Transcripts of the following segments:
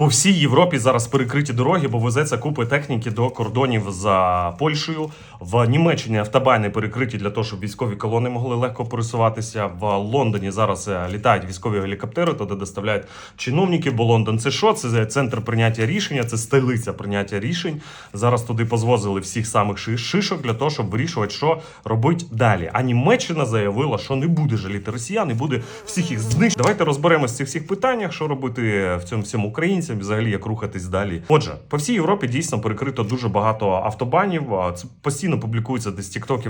По всій Європі зараз перекриті дороги, бо везеться купи техніки до кордонів за Польщею. В Німеччині автобани перекриті для того, щоб військові колони могли легко пересуватися. В Лондоні зараз е, літають військові гелікоптери, туди доставляють чиновників. Бо Лондон це що? Це центр прийняття рішення, це столиця прийняття рішень. Зараз туди позвозили всіх самих шишок для того, щоб вирішувати, що робити далі. А Німеччина заявила, що не буде жаліти росіян, не буде всіх їх знищити. Давайте розберемося в цих всіх питаннях, що робити в цьому всьому українцям, і взагалі як рухатись далі. Отже, по всій Європі дійсно перекрито дуже багато автобанів. Це постійно публікується десь в Тіктокі,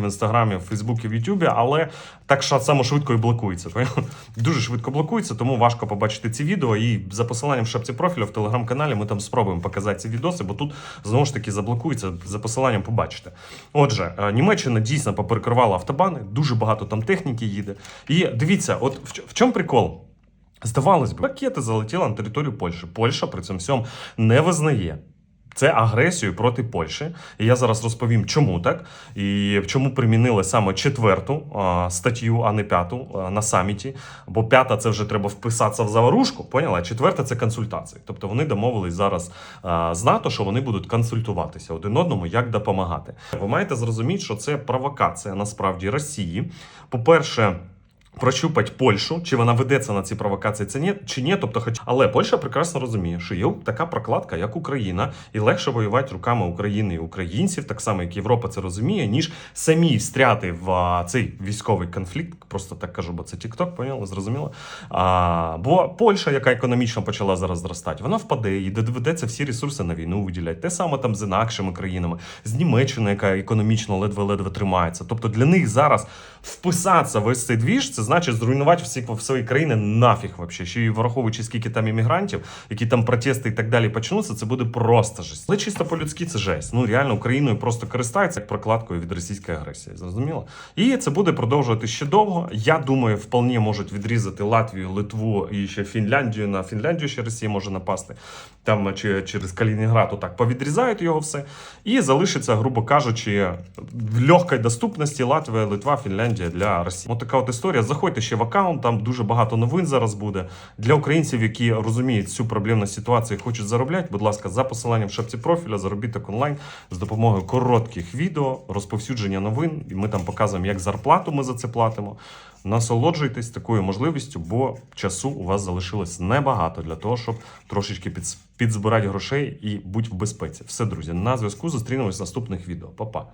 в Ютубі, але так само швидко і блокується. Дуже швидко блокується, тому важко побачити ці відео. І за посиланням в шапці профілю в телеграм-каналі ми там спробуємо показати ці відоси, бо тут знову ж таки заблокується. За посиланням побачите. Отже, е, Німеччина дійсно поперекривала автобани, дуже багато там техніки їде. І дивіться, от в чому прикол? Здавалось би, ракети залетіли на територію Польщі. Польща при цьому всьому не визнає. Це агресію проти Польщі. І я зараз розповім, чому так, і чому примінили саме четверту а, статтю, а не п'яту а, на саміті. Бо п'ята це вже треба вписатися в заварушку, поняла? Четверта це консультації. Тобто вони домовились зараз а, з НАТО, що вони будуть консультуватися один одному, як допомагати. Ви маєте зрозуміти, що це провокація насправді Росії. По-перше, прощупать Польщу, чи вона ведеться на ці провокації, це ні, чи ні. Тобто, хоч але Польща прекрасно розуміє, що є така прокладка, як Україна, і легше воювати руками України і українців, так само як Європа це розуміє, ніж самі встряти в цей військовий конфлікт. Просто так кажу, бо це TikTok, поняли, зрозуміло. А, бо Польща, яка економічно почала зараз зростати, вона впаде і доведеться всі ресурси на війну виділяти. Те саме там з інакшими країнами, з Німеччиною, яка економічно ледве-ледве тримається. Тобто для них зараз вписатися в ось цей двіж, це значить зруйнувати всі свої країни нафіг вообще. Ще й враховуючи скільки там іммігрантів, які там протести і так далі почнуться, це буде просто жесть. Але чисто по-людськи це жесть. Ну реально Україною просто користаються як прокладкою від російської агресії. Зрозуміло? І це буде продовжувати ще довго. Я думаю, вполне можуть відрізати Латвію, Литву і ще Фінляндію. На Фінляндію ще Росія може напасти. Там чи через Калінінград отак повідрізають його все. І залишиться, грубо кажучи, в легкій доступності Латвія, Литва, Фінляндія для Росії. Ось така от історія. Заходьте ще в аккаунт, там дуже багато новин зараз буде. Для українців, які розуміють цю проблемну ситуацію і хочуть заробляти, будь ласка, за посиланням в шапці профіля, заробіток онлайн з допомогою коротких відео, розповсюдження новин. І ми там показуємо, як зарплату ми за це платимо. Насолоджуйтесь такою можливістю, бо часу у вас залишилось небагато для того, щоб трошечки підзбирати грошей і бути в безпеці. Все, друзі, на зв'язку зустрінемось в наступних відео. Па-па.